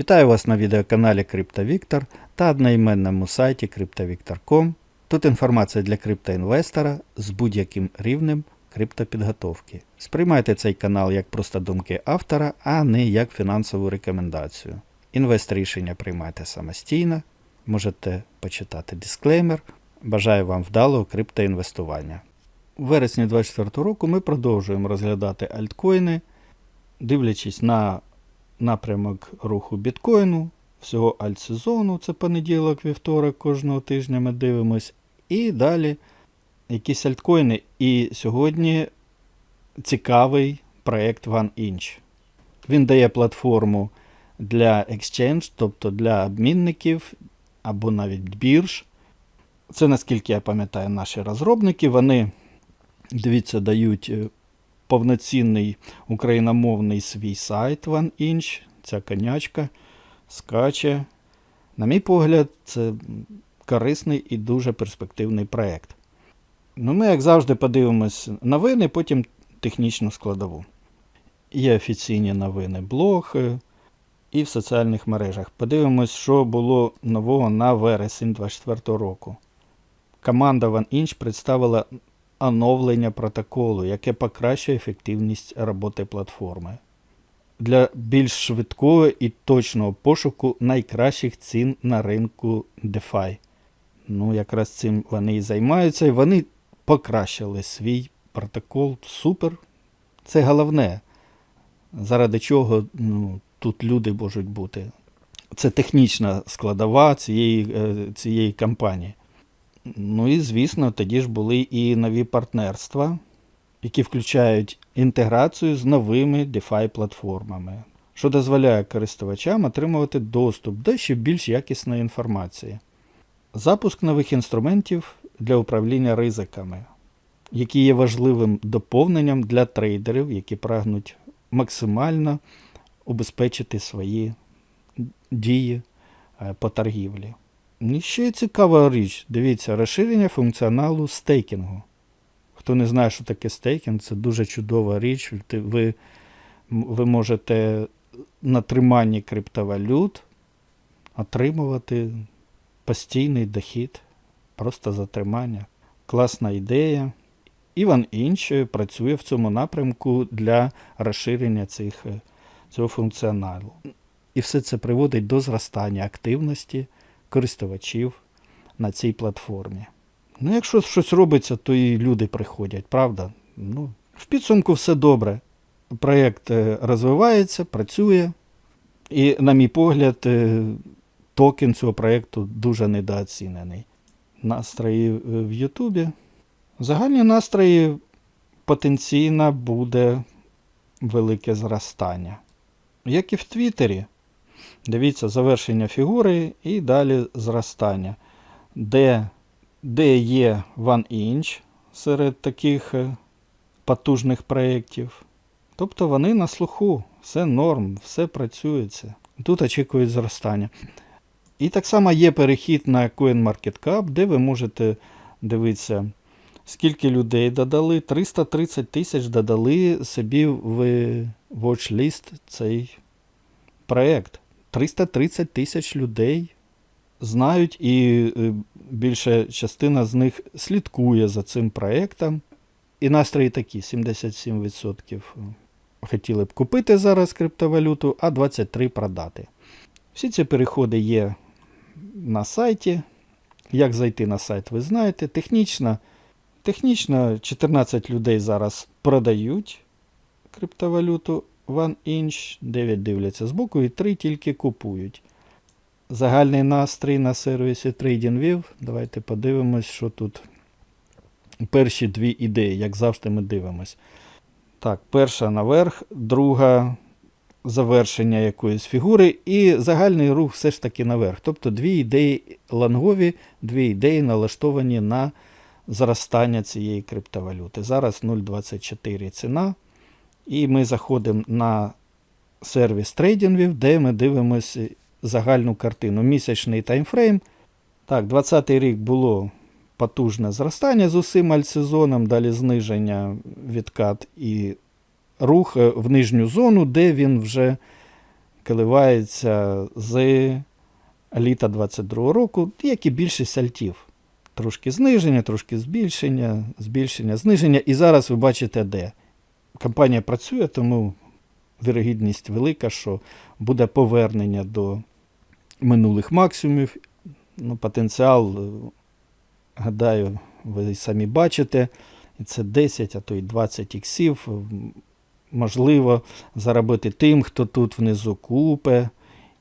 Вітаю вас на відеоканалі CryptoVictor та одноіменному сайті CryptoVictor.com. Тут інформація для криптоінвестора з будь-яким рівнем криптопідготовки. Сприймайте цей канал як просто думки автора, а не як фінансову рекомендацію. Інвест рішення приймайте самостійно, можете почитати дисклеймер. Бажаю вам вдалого криптоінвестування. У вересні 2024 року ми продовжуємо розглядати альткоїни, дивлячись на напрямок руху біткоїну, всього альтсезону, це понеділок, вівторок, кожного тижня ми дивимось. І далі якісь альткоїни. І сьогодні цікавий проєкт OneInch. Він дає платформу для exchange, тобто для обмінників або навіть бірж. Це, наскільки я пам'ятаю, наші розробники. Вони, дивіться, дають е, повноцінний україномовний свій сайт OneInch. Ця конячка скаче. На мій погляд, це корисний і дуже перспективний проєкт. Ну, ми, як завжди, подивимось новини, потім технічну складову. Є офіційні новини блог і в соціальних мережах. Подивимось, що було нового на вересень 2024 року. Команда OneInch представила оновлення протоколу, яке покращує ефективність роботи платформи. Для більш швидкого і точного пошуку найкращих цін на ринку DeFi. Ну, якраз цим вони і займаються, і вони покращили свій протокол. Супер. Це головне, заради чого ну, тут люди можуть бути. Це технічна складова цієї, е, цієї кампанії. Ну і, звісно, тоді ж були і нові партнерства, які включають інтеграцію з новими DeFi платформами, що дозволяє користувачам отримувати доступ до ще більш якісної інформації. Запуск нових інструментів для управління ризиками, які є важливим доповненням для трейдерів, які прагнуть максимально убезпечити свої дії е, по торгівлі. Ще цікава річ, дивіться, розширення функціоналу стейкінгу. Хто не знає, що таке стейкінг, це дуже чудова річ. Ви, ви можете на триманні криптовалют отримувати постійний дохід, просто за тримання. Класна ідея. Іван Інч працює в цьому напрямку для розширення цих, е, цього функціоналу. І все це приводить до зростання активності користувачів на цій платформі. Ну, якщо щось робиться, то і люди приходять, правда? Ну, в підсумку все добре. Проєкт е, розвивається, працює. І, на мій погляд, е, токен цього проєкту дуже недооцінений. Настрої е, в Ютубі. Загальні настрої потенційно буде велике зростання. Як і в Твіттері. Дивіться, завершення фігури і далі зростання. Де, де є OneInch серед таких е, потужних проєктів. Тобто вони на слуху, все норм, все працюється. Тут очікують зростання. І так само є перехід на CoinMarketCap, де ви можете дивитися, скільки людей додали. 330 тисяч додали собі в watchlist цей проєкт. 330 тисяч людей знають, і е, більша частина з них слідкує за цим проєктом. І настрої такі: 77% хотіли б купити зараз криптовалюту, а 23% продати. Всі ці переходи є на сайті. Як зайти на сайт, ви знаєте. Технічно, технічно 14 людей зараз продають криптовалюту OneInch, 9 дивляться збоку і 3 тільки купують. Загальний настрій на сервісі TradingView. Давайте подивимось, що тут. Перші дві ідеї, як завжди, ми дивимось. Так, перша наверх, друга завершення якоїсь фігури, і загальний рух все ж таки наверх. Тобто дві ідеї лонгові, дві ідеї налаштовані на зростання цієї криптовалюти. Зараз 0,24 ціна. І ми заходимо на сервіс TradingView, де ми дивимося загальну картину. Місячний таймфрейм. Так, 20 рік було потужне зростання з усім альтсезоном, далі зниження, відкат і рух е, в нижню зону, де він вже коливається з літа 22 року, як і більшість альтів. Трошки зниження, трошки збільшення, збільшення, зниження. І зараз ви бачите, де. Компанія працює, тому вірогідність велика, що буде повернення до минулих максимумів. Ну, потенціал, е, гадаю, ви самі бачите. Це 10, а то й 20 іксів. Можливо, заробити тим, хто тут внизу купе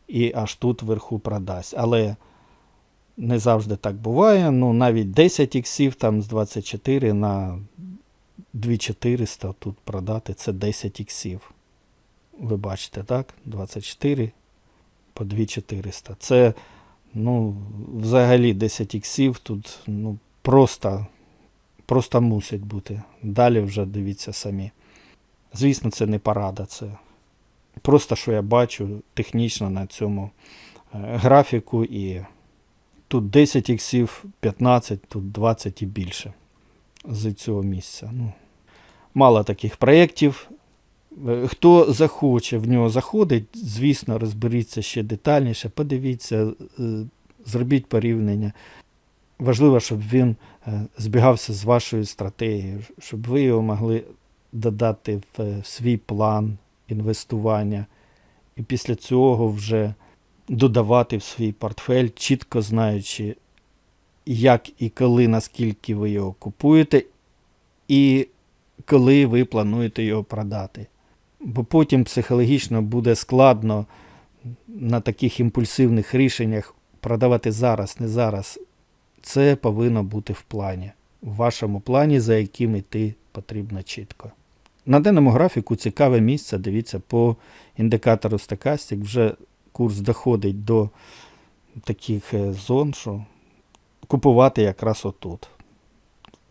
і аж тут вверху продасть. Але не завжди так буває. Ну, навіть 10 іксів там з 24 на 2400 тут продати це 10 іксів. Ви бачите, так? 24 по 2400. Це, ну, взагалі 10 іксів тут ну, просто, просто мусить бути. Далі вже дивіться самі. Звісно, це не порада, це просто що я бачу технічно на цьому е, графіку. І тут 10 іксів, 15, тут 20 і більше з цього місця. Ну, мало таких проєктів. Е, Хто захоче в нього заходить, звісно, розберіться ще детальніше, подивіться, е, зробіть порівняння. Важливо, щоб він е, збігався з вашою стратегією, щоб ви його могли додати в свій план інвестування, і після цього вже додавати в свій портфель, чітко знаючи, як і коли, наскільки ви його купуєте, і коли ви плануєте його продати. Бо потім психологічно буде складно на таких імпульсивних рішеннях продавати зараз, не зараз. Це повинно бути в плані, в вашому плані, за яким йти потрібно чітко. На даному графіку цікаве місце, дивіться, по індикатору Stochastic вже курс доходить до таких е, зон, що купувати якраз отут.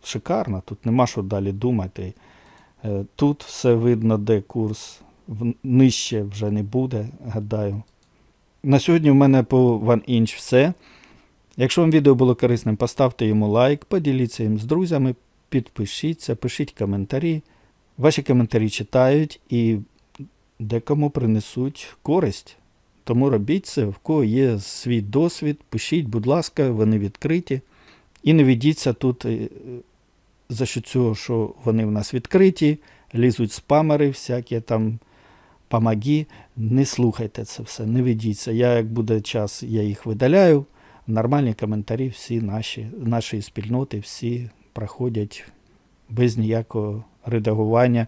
Шикарно, тут нема що далі думати. Е, Тут все видно, де курс нижче вже не буде, гадаю. На сьогодні в мене по OneInch все. Якщо вам відео було корисним, поставте йому лайк, поділіться їм з друзями, підпишіться, пишіть коментарі. Ваші коментарі читають і декому принесуть користь. Тому робіть це, в кого є свій досвід, пишіть, будь ласка, вони відкриті. І не ведіться тут е, за що цього, що вони в нас відкриті, лізуть спамери, всякі там помоги. Не слухайте це все, не ведіться. Я, як буде час, я їх видаляю. Нормальні коментарі всі наші, нашої спільноти, всі проходять без ніякого редагування.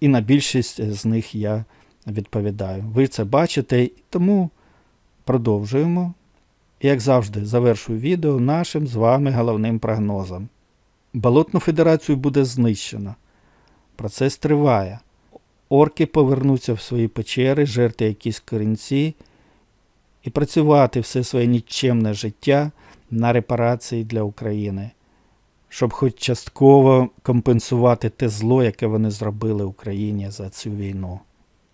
І на більшість з них я відповідаю. Ви це бачите, тому продовжуємо. Як завжди, завершую відео нашим з вами головним прогнозом. Болотну федерацію буде знищено. Процес триває. Орки повернуться в свої печери, жерти якісь корінці і працювати все своє нікчемне життя на репарації для України, щоб хоч частково компенсувати те зло, яке вони зробили Україні за цю війну.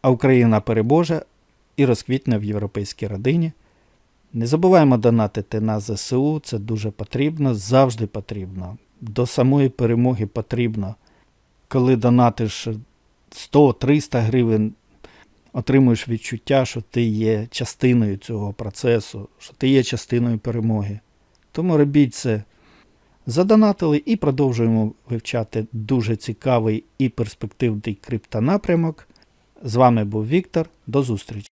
А Україна перебоже і розквітне в європейській родині. Не забуваємо донатити на ЗСУ, це дуже потрібно, завжди потрібно. До самої перемоги потрібно. Коли донатиш 100-300 гривень, отримуєш відчуття, що ти є частиною цього процесу, що ти є частиною перемоги. Тому робіть це. Задонатили і продовжуємо вивчати дуже цікавий і перспективний криптонапрямок. З вами був Віктор. До зустрічі!